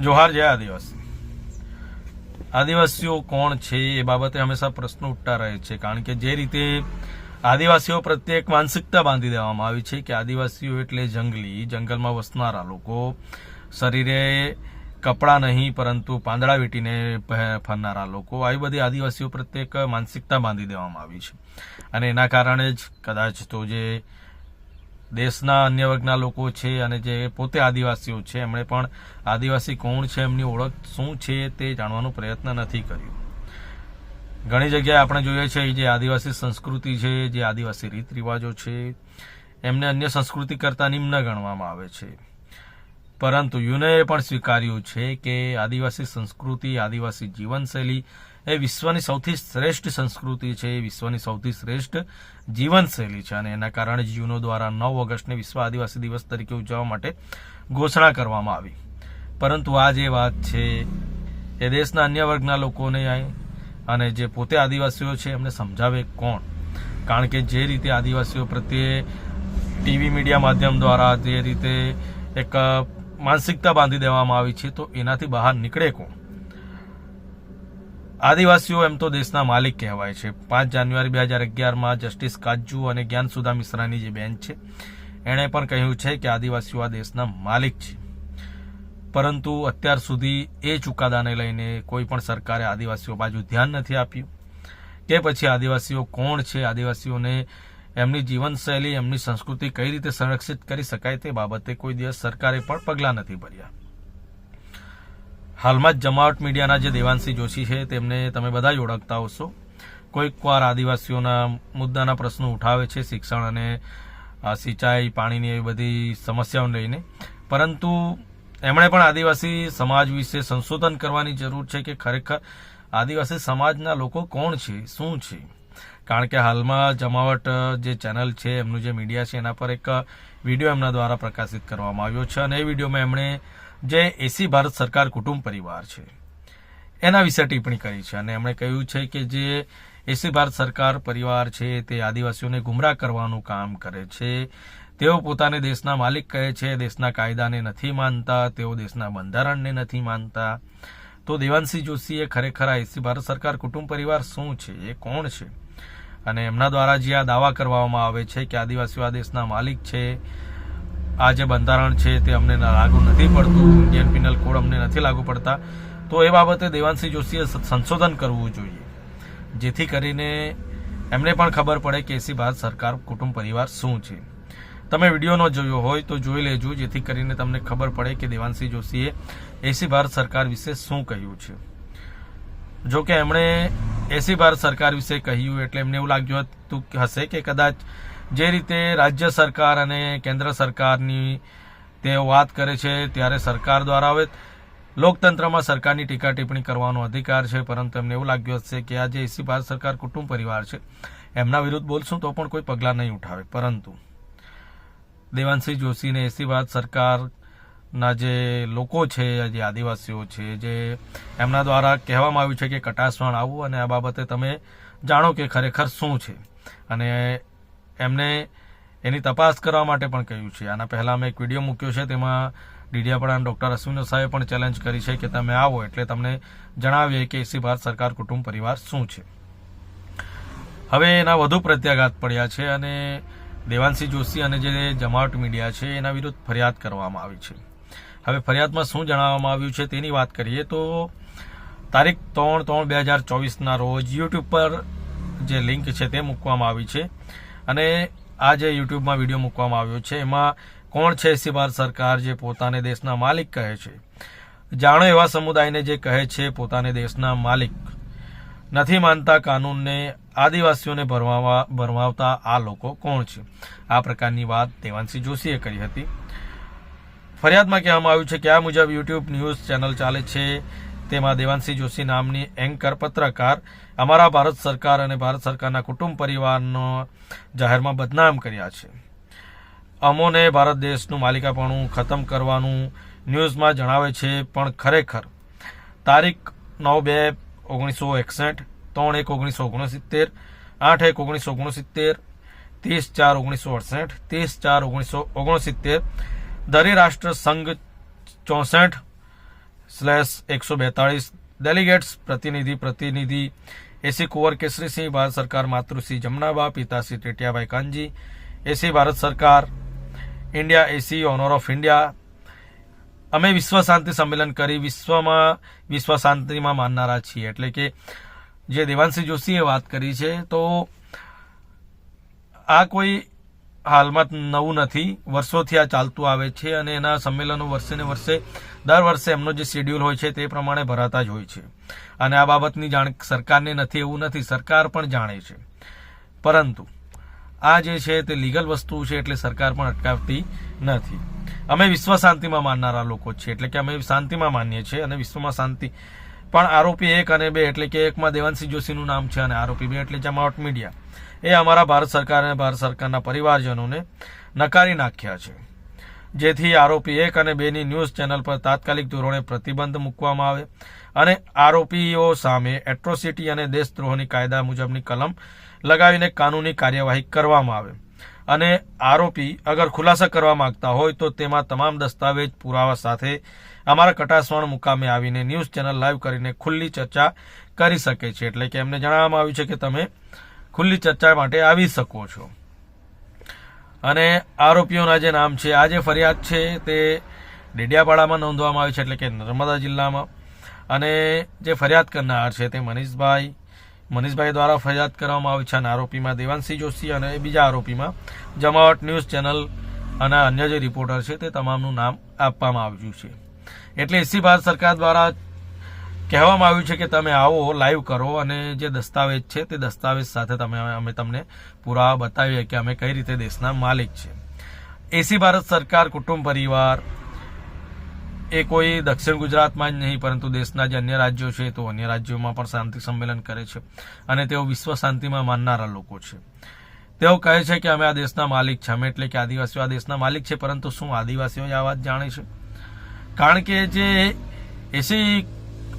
જોહાર જય આદિવાસી. આદિવાસીઓ કોણ છે એ બાબતે હંમેશા પ્રશ્નો ઉઠતા રહે છે, કારણ કે જે રીતે આદિવાસીઓ પ્રત્યે એક માનસિકતા બાંધી દેવામાં આવી છે કે આદિવાસીઓ એટલે જંગલી, જંગલમાં વસનારા લોકો. શરીરે કપડાં નહીં, પરંતુ પાંદડા વીટીને ફરનારા લોકો. આવી બધી આદિવાસીઓ પ્રત્યે એક માનસિકતા બાંધી દેવામાં આવી છે. અને એના કારણે જ કદાચ તો જે દેશના અન્ય વર્ગના લોકો છે અને જે પોતે આદિવાસીઓ છે, એમણે પણ આદિવાસી કોણ છે, એમની ઓળખ શું છે તે જાણવાનો પ્રયત્ન નથી કર્યો. ઘણી જગ્યાએ આપણે જોઈએ છીએ જે આદિવાસી સંસ્કૃતિ છે, જે આદિવાસી રીત રિવાજો છે, એમને અન્ય સંસ્કૃતિ કરતા નિમ્ન ગણવામાં આવે છે. પરંતુ યુનેએ પણ સ્વીકાર્યું છે કે આદિવાસી સંસ્કૃતિ, આદિવાસી જીવનશૈલી એ વિશ્વની સૌથી શ્રેષ્ઠ સંસ્કૃતિ છે, એ વિશ્વની સૌથી શ્રેષ્ઠ જીવનશૈલી છે અને એના કારણે જ યુનો દ્વારા નવ ઓગસ્ટને વિશ્વ આદિવાસી દિવસ તરીકે ઉજવવા માટે ઘોષણા કરવામાં આવી. પરંતુ આ જે વાત છે, એ દેશના અન્ય વર્ગના લોકોને અને જે પોતે આદિવાસીઓ છે, એમને સમજાવે કોણ? કારણ કે જે રીતે આદિવાસીઓ પ્રત્યે ટીવી મીડિયા માધ્યમ દ્વારા જે રીતે એક માનસિકતા બાંધી દેવામાં આવી છે, તો એનાથી બહાર નીકળે કોણ? આદિવાસીઓ એમ તો દેશના માલિક કહેવાય છે. પાંચ જાન્યુઆરી બે હજાર અગિયારમાં જસ્ટિસ કાજુ અને જ્ઞાનસુધા મિશ્રાની જે બેન્ચ છે, એણે પણ કહ્યું છે કે આદિવાસીઓ આ દેશના માલિક છે. પરંતુ અત્યાર સુધી એ ચુકાદાને લઈને કોઈ પણ સરકારે આદિવાસીઓ બાજુ ધ્યાન નથી આપ્યું. કે પછી આદિવાસીઓ કોણ છે? આદિવાસીઓને એમની જીવનશૈલી, એમની સંસ્કૃતિ કઈ રીતે સંરક્ષિત કરી શકાય તે બાબતે કોઈ દિવસ સરકારે પણ પગલાં નથી ભર્યા. હાલમાં જ જમાવટ મીડિયાના જે દેવાંશી જોશી છે, તેમને તમે બધા જ ઓળખતા હશો. કોઈક વાર આદિવાસીઓના મુદ્દાના પ્રશ્નો ઉઠાવે છે, શિક્ષણ અને સિંચાઈ, પાણીની એવી બધી સમસ્યાઓને લઈને. પરંતુ એમણે પણ આદિવાસી સમાજ વિશે સંશોધન કરવાની જરૂર છે કે ખરેખર આદિવાસી સમાજના લોકો કોણ છે, શું છે? કારણ કે હાલમાં જમાવટ જે ચેનલ છે, એમનું જે મીડિયા છે, એના પર એક વીડિયો એમના દ્વારા પ્રકાશિત કરવામાં આવ્યો છે અને એ વિડીયોમાં એમણે જે એસી ભારત સરકાર કુટુંબ પરિવાર છે, એના વિશે ટિપ્પણી કરી છે અને એમણે કહ્યું છે કે જે એસી ભારત સરકાર પરિવાર છે, તે આદિવાસીઓને ગુમરાહ કરવાનું કામ કરે છે. તેઓ પોતાને દેશના માલિક કહે છે, દેશના કાયદાને નથી માનતા, તેઓ દેશના બંધારણને નથી માનતા. તો દેવાંશી જોશીએ ખરેખર આ એસી ભારત સરકાર કુટુંબ પરિવાર શું છે, એ કોણ છે? અને એમના દ્વારા જે આ દાવા કરવામાં આવે છે કે આદિવાસીઓ આ દેશના માલિક છે, આ જે બંધારણ છે તે અમને લાગુ નથી પડતું ઇન્ડિયન પિનલ કોડ અમને નથી લાગુ પડતા, તો એ બાબતે દેવાંશી જોશીએ સંશોધન કરવું જોઈએ. જેથી કરીને એમને પણ ખબર પડે કે એસી ભારત સરકાર, કુટુંબ પરિવાર શું છે. તમે વીડિયો ન જોયો હોય તો જોઈ લેજો, જેથી કરીને તમને ખબર પડે કે દેવાંશી જોશીએ એસી ભારત સરકાર વિશે શું કહ્યું છે. જો કે એમણે એસી ભારત સરકાર વિશે કહ્યું એટલે એમને એવું લાગ્યું હતું હશે કે કદાચ જે રીતે રાજ્ય સરકાર અને કેન્દ્ર સરકારની તેઓ વાત કરે છે ત્યારે સરકાર દ્વારા હવે લોકતંત્રમાં સરકારની ટીકા ટિપ્પણી કરવાનો અધિકાર છે, પરંતુ એમને એવું લાગ્યું હશે કે આ જે એસી ભારત સરકાર કુટુંબ પરિવાર છે, એમના વિરુદ્ધ બોલશું તો પણ કોઈ પગલાં નહીં ઉઠાવે. પરંતુ દેવાંશી જોશીને એસી ભારત સરકારના જે લોકો છે, જે આદિવાસીઓ છે, જે એમના દ્વારા કહેવામાં આવ્યું છે કે કટાસવાણ આવવું અને આ બાબતે તમે જાણો કે ખરેખર શું છે. અને એમને એની તપાસ કરવા માટે પણ કહ્યું છે. આના પહેલાં મેં એક વીડિયો મૂક્યો છે, તેમાં ડીડીયાપાડા ડૉક્ટર અશ્વિન સાહેબ પણ ચેલેન્જ કરી છે કે તમે આવો એટલે તમને જણાવીએ કે એસી ભારત સરકાર કુટુંબ પરિવાર શું છે. હવે એના વધુ પ્રત્યાઘાત પડ્યા છે અને દેવાંશી જોશી અને જે જમાવટ મીડિયા છે, એના વિરુદ્ધ ફરિયાદ કરવામાં આવી છે. હવે ફરિયાદમાં શું જણાવવામાં આવ્યું છે તેની વાત કરીએ તો તારીખ ત્રણ ત્રણ બે હજાર ચોવીસના રોજ યુટ્યુબ પર જે લિંક છે તે મૂકવામાં આવી છે. અને આ જે યુટ્યુબમાં વીડિયો મૂકવામાં આવ્યો છે, એમાં કોણ છે સિવાર સરકાર જે પોતાને દેશના માલિક કહે છે? જાણો એવા સમુદાયને જે કહે છે પોતાને દેશના માલિક. નથી માનતા કાનૂનને આદિવાસીઓને ભરવા ભરમાવતા આ લોકો કોણ છે? આ પ્રકારની વાત દેવાંશી જોશીએ કરી હતી. ફરિયાદમાં કહેવામાં આવ્યું છે કે આ મુજબ યુટ્યુબ ન્યૂઝ ચેનલ ચાલે છે. તેમાં દેવાંશી જોશી નામની એન્કર પત્રકાર અમારા ભારત સરકાર અને ભારત સરકારના કુટુંબ પરિવારનો જાહેરમાં બદનામ કર્યા છે. અમોને ભારત દેશનું માલિકાપણું ખતમ કરવાનું ન્યૂઝમાં જણાવે છે, પણ ખરેખર તારીખ નવ બે ઓગણીસો એકસઠ, ત્રણ એક ઓગણીસો ઓગણસિત્તેર, આઠ એક ઓગણીસો ઓગણસિત્તેર, ત્રીસ ચાર ઓગણીસો અડસઠ, ત્રીસ ચાર ઓગણીસો ઓગણસિત્તેર દરી રાષ્ટ્ર સંઘ ચોસઠ સ્લેશ એકસો બેતાળીસ ડેલિગેટ્સ પ્રતિનિધિ પ્રતિનિધિ એસી કુંવર કેસરીસિંહ, ભારત સરકાર માતૃશ્રી જમનાબા, પિતાશ્રી ટેટિયાભાઈ કાનજી, એસી ભારત સરકાર, India AC, owner of India. અમે વિશ્વ શાંતિ સંમેલન કરી, વિશ્વમાં, વિશ્વ શાંતિમાં માનનારા છીએ. એટલે કે જે દેવાંશી જોશીએ વાત કરી છે, તો આ કોઈ હાલમાં નવું નથી. વર્ષોથી આ ચાલતું આવે છે અને એના સંમેલનો વર્ષે ને વર્ષે, દર વર્ષે એમનો જે શેડ્યુલ હોય છે તે પ્રમાણે ભરાતા જ હોય છે. અને આ બાબતની જાણ સરકારને નથી, એવું નથી. સરકાર પણ જાણે છે. પરંતુ, આ જે છે તે લીગલ વસ્તુ છે એટલે સરકાર પણ અટકાવતી નથી. અમે વિશ્વ શાંતિમાં માનનારા લોકો છીએ એટલે કે અમે શાંતિમાં માનીએ છીએ અને વિશ્વમાં શાંતિ. પણ આરોપી એક અને બે, એટલે કે એકમાં દેવાનસિંહ જોશીનું નામ છે અને આરોપી બે, એટલે જમાવટ મીડિયા. એ અમારા ભારત સરકાર અને ભારત સરકારના પરિવારજનોને નકારી નાખ્યા છે. જેથી આરોપી એક અને બેની ન્યૂઝ ચેનલ પર તાત્કાલિક ધોરણે પ્રતિબંધ મૂકવામાં આવે અને આરોપીઓ સામે એટ્રોસિટી અને દેશદ્રોહની કાયદા મુજબની કલમ લગાવીને કાનૂની કાર્યવાહી કરવામાં આવે. અને આરોપી અગર ખુલાસા કરવા માંગતા હોય તો તેમાં તમામ દસ્તાવેજ પુરાવા સાથે અમારા કટાસવાણ મુકામે આવીને ન્યૂઝ ચેનલ લાઈવ કરીને ખુલ્લી ચર્ચા કરી શકે છે. એટલે કે એમને જણાવવામાં આવ્યું છે કે તમે ખુલ્લી ચર્ચા માટે આવી શકો છો. અને આરોપીઓના જે નામ છે, આ જે ફરિયાદ છે તે ડેડિયાપાડામાં નોંધવામાં આવી છે, એટલે કે નર્મદા જિલ્લામાં. અને જે ફરિયાદ કરનાર છે તે મનીષભાઈ મનીષભાઈ દ્વારા ફરિયાદ કરવામાં આવી છે અને આરોપીમાં દેવાંશી જોશી અને બીજા આરોપીમાં જમાવટ ન્યૂઝ ચેનલ અને અન્ય જે રિપોર્ટર છે તે તમામનું નામ આપવામાં આવ્યું છે. એટલે એસી ભારત સરકાર દ્વારા કહેવામાં આવ્યું છે કે તમે આવો લાઈવ કરો અને જે દસ્તાવેજ છે તે દસ્તાવેજ સાથે તમે, અમે તમને પુરાવા બતાવીએ કે અમે કઈ રીતે દેશના માલિક છે એસી ભારત સરકાર કુટુંબ પરિવાર એ કોઈ દક્ષિણ ગુજરાતમાં જ નહીં, પરંતુ દેશના જે અન્ય રાજ્યો છે તો અન્ય રાજ્યોમાં પણ શાંતિ સંમેલન કરે છે અને તેઓ વિશ્વ શાંતિમાં માનનારા લોકો છે. તેઓ કહે છે કે અમે આ દેશના માલિક છે, અમે એટલે કે આદિવાસીઓ આ દેશના માલિક છે, પરંતુ શું આદિવાસીઓ જ આ વાત જાણે છે? કારણ કે જે એસી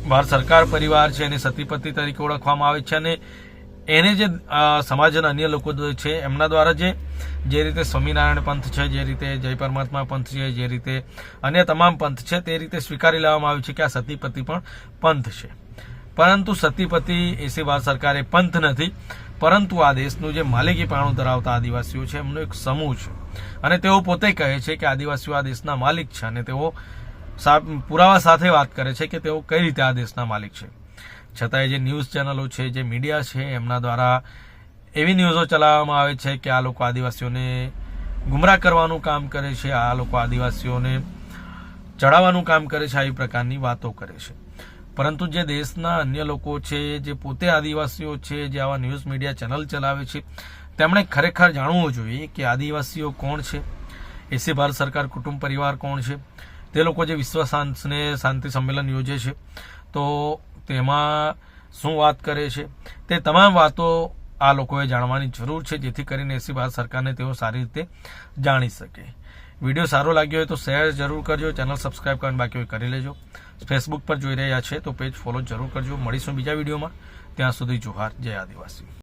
ભારત સરકાર પરિવાર છે એને સતીપતિ તરીકે ઓળખવામાં આવે છે અને એને જે સમાજના અન્ય લોકો છે, એમના દ્વારા જે જે રીતે સ્વામિનારાયણ પંથ છે, જે રીતે જય પરમાત્મા પંથ છે, જે રીતે અન્ય તમામ પંથ છે, તે રીતે સ્વીકારી લેવામાં આવ્યું છે કે આ સતીપતિ પણ પંથ છે. પરંતુ સતીપતિ એસી ભારત સરકારે પંથ નથી, પરંતુ આ દેશનું જે માલિકીપાણું ધરાવતા આદિવાસીઓ છે, એમનો એક સમૂહ છે. અને તેઓ પોતે કહે છે કે આદિવાસીઓ આ દેશના માલિક છે અને તેઓ પુરાવા સાથે વાત કરે છે કે તેઓ કઈ રીતે આ દેશના માલિક છે. છતાંય જે ન્યૂઝ ચેનલો છે, જે મીડિયા છે, એમના દ્વારા એવી ન્યૂઝો ચલાવવામાં આવે છે કે આ લોકો આદિવાસીઓને ગુમરાહ કરવાનું કામ કરે છે, આ લોકો આદિવાસીઓને ચડાવવાનું કામ કરે છે, આવી પ્રકારની વાતો કરે છે. પરંતુ જે દેશના અન્ય લોકો છે, જે પોતે આદિવાસીઓ છે, જે આવા ન્યૂઝ મીડિયા ચેનલ ચલાવે છે, તેમણે ખરેખર જાણવું જોઈએ કે આદિવાસીઓ કોણ છે? એસી ભારત સરકાર કુટુંબ પરિવાર કોણ છે? તે લોકો જે વિશ્વ શાંતને શાંતિ સંમેલન યોજે છે, તો તેમાં શું વાત કરે છે? તે તમામ વાતો આ લોકોએ જાણવાની જરૂર છે, જેથી કરીને એસી ભારત સરકારને તેઓ સારી રીતે જાણી શકે. વીડિયો સારો લાગ્યો હોય તો શેર જરૂર કરજો, ચેનલ સબસ્ક્રાઈબ કરવાનું બાકી હોય કરી લેજો. ફેસબુક પર જોઈ રહ્યા છે તો પેજ ફોલો જરૂર કરજો. મળીશું બીજા વિડીયોમાં. ત્યાં સુધી જોહાર. જય આદિવાસી.